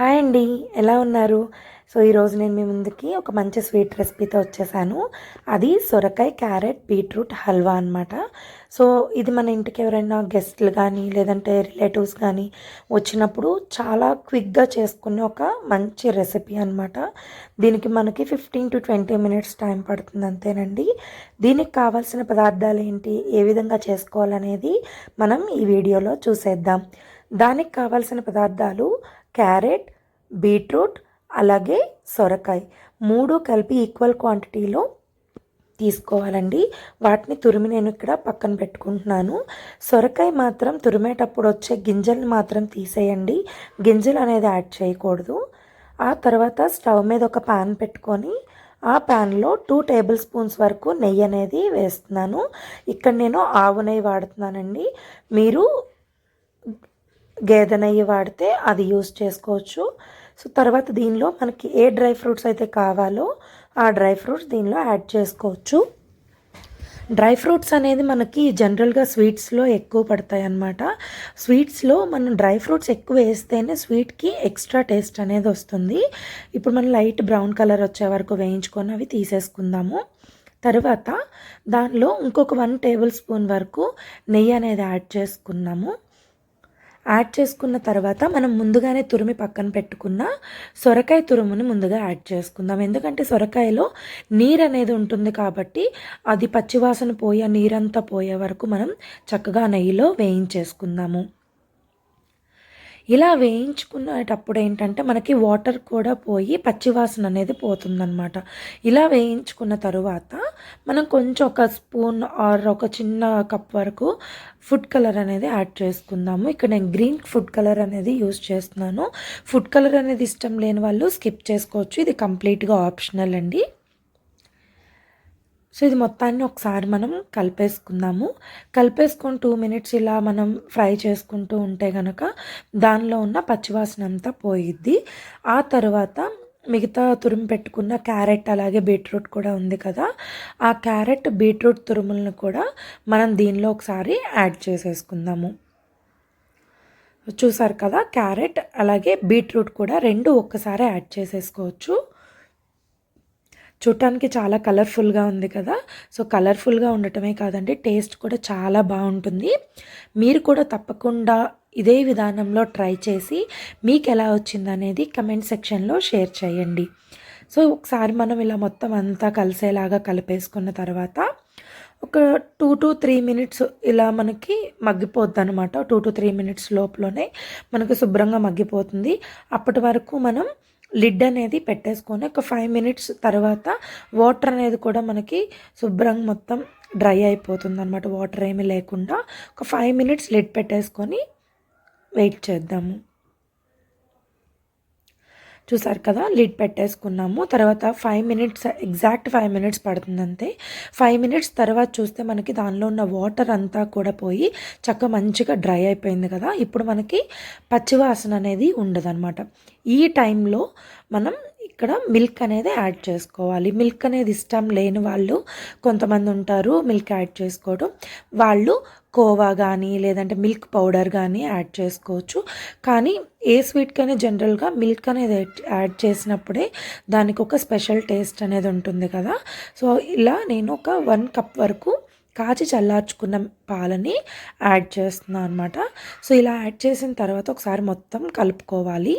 Hi అండి ఎలా ఉన్నారు? సో ఈరోజు నేను మీ ముందుకి ఒక మంచి స్వీట్ రెసిపీతో వచ్చేసాను. అది సొరకాయ క్యారెట్ బీట్రూట్ హల్వా అనమాట సో ఇది మన ఇంటికి ఎవరైనా గెస్ట్లు కానీ లేదంటే రిలేటివ్స్ కానీ వచ్చినప్పుడు చాలా క్విక్గా చేసుకునే ఒక మంచి రెసిపీ అనమాట దీనికి మనకి fifteen to twenty minutes time పడుతుంది అంతేనండి. దీనికి కావాల్సిన పదార్థాలు ఏంటి ఏ విధంగా చేసుకోవాలనేది మనం ఈ వీడియోలో చూసేద్దాం. దానికి కావాల్సిన పదార్థాలు క్యారెట్ బీట్రూట్ అలాగే సొరకాయ. మూడు కలిపి ఈక్వల్ క్వాంటిటీలో తీసుకోవాలండి. వాటిని తురిమి నేను ఇక్కడ పక్కన పెట్టుకుంటున్నాను. సొరకాయ మాత్రం తురిమేటప్పుడు వచ్చే గింజల్ని మాత్రం తీసేయండి. గింజలు అనేది యాడ్ చేయకూడదు. ఆ తర్వాత స్టవ్ మీద ఒక ప్యాన్ పెట్టుకొని ఆ ప్యాన్లో టూ టేబుల్ స్పూన్స్ వరకు నెయ్యి అనేది వేస్తున్నాను. ఇక్కడ నేను ఆవు నెయ్యి వాడుతున్నానండి. మీరు గేదె నెయ్యి వాడితే అది యూస్ చేసుకోవచ్చు. సో తర్వాత దీనిలో మనకి ఏ డ్రై ఫ్రూట్స్ అయితే కావాలో ఆ డ్రై ఫ్రూట్స్ దీనిలో యాడ్ చేసుకోవచ్చు. డ్రై ఫ్రూట్స్ అనేది మనకి జనరల్గా స్వీట్స్లో ఎక్కువ పడతాయి అన్నమాట. స్వీట్స్లో మనం డ్రై ఫ్రూట్స్ ఎక్కువ వేస్తేనే స్వీట్కి ఎక్స్ట్రా టేస్ట్ అనేది వస్తుంది. ఇప్పుడు మనం లైట్ బ్రౌన్ కలర్ వచ్చే వరకు వేయించుకొని అవి తీసేసుకుందాము. తర్వాత దానిలో ఇంకొక వన్ టేబుల్ స్పూన్ వరకు నెయ్యి అనేది యాడ్ చేసుకున్నాము. యాడ్ చేసుకున్న తర్వాత మనం ముందుగానే తురిమి పక్కన పెట్టుకున్న సొరకాయ తురుముని ముందుగా యాడ్ చేసుకుందాం. ఎందుకంటే సొరకాయలో నీరు అనేది ఉంటుంది కాబట్టి అది పచ్చివాసన పోయే నీరంతా పోయే వరకు మనం చక్కగా నెయ్యిలో వేయించేసుకుందాము. ఇలా వేయించుకునేటప్పుడు ఏంటంటే మనకి వాటర్ కూడా పోయి పచ్చివాసన అనేది పోతుందన్నమాట. ఇలా వేయించుకున్న తరువాత మనం కొంచెం ఒక స్పూన్ ఆర్ ఒక చిన్న కప్ వరకు ఫుడ్ కలర్ అనేది యాడ్ చేసుకుందాము. ఇక్కడ నేను గ్రీన్ ఫుడ్ కలర్ అనేది యూస్ చేస్తున్నాను. ఫుడ్ కలర్ అనేది ఇష్టం లేని వాళ్ళు స్కిప్ చేసుకోవచ్చు. ఇది కంప్లీట్గా ఆప్షనల్ అండి. సో ఇది మొత్తాన్ని ఒకసారి మనం కలిపేసుకుందాము. కలిపేసుకొని టూ మినిట్స్ ఇలా మనం ఫ్రై చేసుకుంటూ ఉంటే కనుక దానిలో ఉన్న పచ్చివాసన అంతా పోయిద్ది. ఆ తర్వాత మిగతా తురుము పెట్టుకున్న క్యారెట్ అలాగే బీట్రూట్ కూడా ఉంది కదా. ఆ క్యారెట్ బీట్రూట్ తురుములను కూడా మనం దీనిలో ఒకసారి యాడ్ చేసేసుకుందాము. చూసారు కదా క్యారెట్ అలాగే బీట్రూట్ కూడా రెండు ఒక్కసారి యాడ్ చేసేసుకోవచ్చు. చూడటానికి చాలా కలర్ఫుల్గా ఉంది కదా. సో కలర్ఫుల్గా ఉండటమే కాదండి టేస్ట్ కూడా చాలా బాగుంటుంది. మీరు కూడా తప్పకుండా ఇదే విధానంలో ట్రై చేసి మీకు ఎలా వచ్చిందనేది కమెంట్ సెక్షన్లో షేర్ చేయండి. సో ఒకసారి మనం ఇలా మొత్తం అంతా కలిసేలాగా కలిపేసుకున్న తర్వాత ఒక టూ టు త్రీ మినిట్స్ ఇలా మనకి మగ్గిపోద్ది అనమాట టూ టు త్రీ మినిట్స్ లోపలనే మనకు శుభ్రంగా మగ్గిపోతుంది. అప్పటి వరకు మనం లిడ్ అనేది పెట్టేసుకొని ఒక ఫైవ్ మినిట్స్ తర్వాత వాటర్ అనేది కూడా మనకి శుభ్రంగా మొత్తం డ్రై అయిపోతుంది అనమాట వాటర్ ఏమీ లేకుండా ఒక ఫైవ్ మినిట్స్ లిడ్ పెట్టేసుకొని వెయిట్ చేద్దాము. చూసారు కదా లిడ్ పెట్టేసుకున్నాము. తర్వాత five minutes exact five minutes పడుతుంది అంతే ఫైవ్ మినిట్స్ తర్వాత చూస్తే మనకి దానిలో ఉన్న వాటర్ అంతా కూడా పోయి చక్క మంచిగా డ్రై అయిపోయింది కదా. ఇప్పుడు మనకి పచ్చివాసన అనేది ఉండదన్నమాట. ఈ టైంలో మనం ఇక్కడ మిల్క్ అనేది యాడ్ చేసుకోవాలి. మిల్క్ అనేది ఇష్టం లేని వాళ్ళు కొంతమంది ఉంటారు మిల్క్ యాడ్ చేసుకోవడం వాళ్ళు కోవా కానీ లేదంటే మిల్క్ పౌడర్ కానీ యాడ్ చేసుకోవచ్చు. కానీ ఏ స్వీట్కైనా జనరల్గా మిల్క్ అనేది యాడ్ చేసినప్పుడే దానికి ఒక స్పెషల్ టేస్ట్ అనేది ఉంటుంది కదా. సో ఇలా నేను ఒక వన్ కప్ వరకు కాచి చల్లార్చుకున్న పాలని యాడ్ చేస్తున్నాను అనమాట సో ఇలా యాడ్ చేసిన తర్వాత ఒకసారి మొత్తం కలుపుకోవాలి.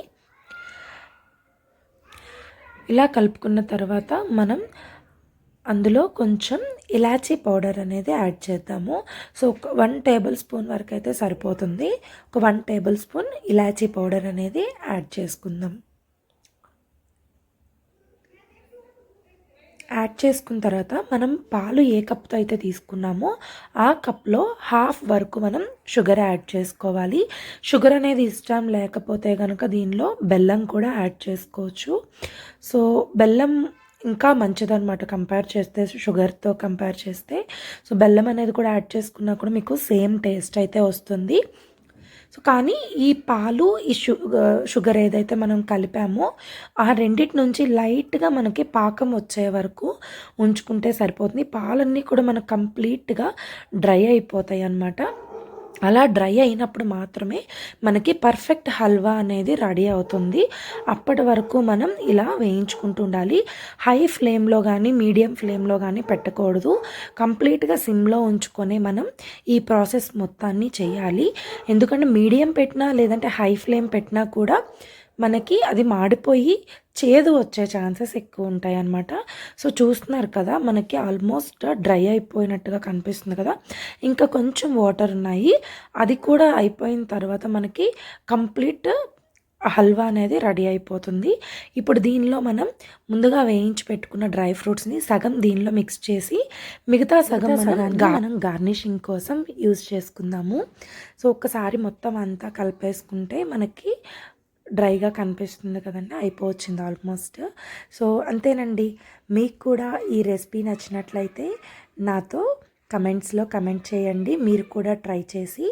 ఇలా కలుపుకున్న తర్వాత మనం అందులో కొంచెం ఇలాచీ పౌడర్ అనేది యాడ్ చేద్దాము. సో ఒక వన్ టేబుల్ స్పూన్ వరకు అయితే సరిపోతుంది. ఒక వన్ టేబుల్ స్పూన్ ఇలాచీ పౌడర్ అనేది యాడ్ చేసుకుందాం. యాడ్ చేసుకున్న తర్వాత మనం పాలు ఏ కప్తో అయితే తీసుకున్నామో ఆ కప్లో హాఫ్ వరకు మనం షుగర్ యాడ్ చేసుకోవాలి. షుగర్ అనేది ఇష్టం లేకపోతే కనుక దీనిలో బెల్లం కూడా యాడ్ చేసుకోవచ్చు. సో బెల్లం ఇంకా మంచిదన్నమాట. కంపేర్ చేస్తే షుగర్తో కంపేర్ చేస్తే. సో బెల్లం అనేది కూడా యాడ్ చేసుకున్నా కూడా మీకు సేమ్ టేస్ట్ అయితే వస్తుంది. సో కానీ ఈ పాలు ఈ షుగర్ షుగర్ ఏదైతే మనం కలిపామో ఆ రెండింటి నుంచి లైట్గా మనకి పాకం వచ్చే వరకు ఉంచుకుంటే సరిపోతుంది. పాలన్నీ కూడా మనకు కంప్లీట్గా డ్రై అయిపోతాయి అన్నమాట అలా డ్రై అయినప్పుడు మాత్రమే మనకి పర్ఫెక్ట్ హల్వా అనేది రెడీ అవుతుంది. అప్పటి వరకు మనం ఇలా వేయించుకుంటూ ఉండాలి. హై ఫ్లేమ్లో కానీ మీడియం ఫ్లేమ్లో కానీ పెట్టకూడదు. కంప్లీట్గా సిమ్లో ఉంచుకొని మనం ఈ ప్రాసెస్ మొత్తాన్ని చేయాలి. ఎందుకంటే మీడియం పెట్టినా లేదంటే హై ఫ్లేమ్ పెట్టినా కూడా మనకి అది మాడిపోయి చేదు వచ్చే ఛాన్సెస్ ఎక్కువ ఉంటాయి అన్నమాట సో చూస్తున్నారు కదా మనకి ఆల్మోస్ట్ డ్రై అయిపోయినట్టుగా కనిపిస్తుంది కదా. ఇంకా కొంచెం వాటర్ ఉన్నాయి. అది కూడా అయిపోయిన తర్వాత మనకి కంప్లీట్ హల్వా అనేది రెడీ అయిపోతుంది. ఇప్పుడు దీనిలో మనం ముందుగా వేయించి పెట్టుకున్న డ్రై ఫ్రూట్స్ని సగం దీనిలో మిక్స్ చేసి మిగతా సగం మనం గార్నిషింగ్ కోసం యూజ్ చేసుకుందాము. సో ఒక్కసారి మొత్తం అంతా కలిపేసుకుంటే మనకి డ్రైగా కనిపిస్తుంది కదండి అయిపోవచ్చింది ఆల్మోస్ట్. సో అంతేనండి. మీకు కూడా ఈ రెసిపీ నచ్చినట్లయితే నాతో కమెంట్స్లో కమెంట్ చేయండి. మీరు కూడా ట్రై చేసి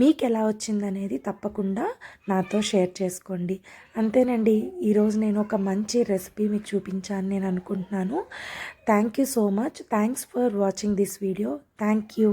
మీకు ఎలా వచ్చిందనేది తప్పకుండా నాతో షేర్ చేసుకోండి. అంతేనండి. ఈరోజు నేను ఒక మంచి రెసిపీ మీకు చూపించాను నేను అనుకుంటున్నాను. Thank you so much. Thanks for watching this video. Thank you.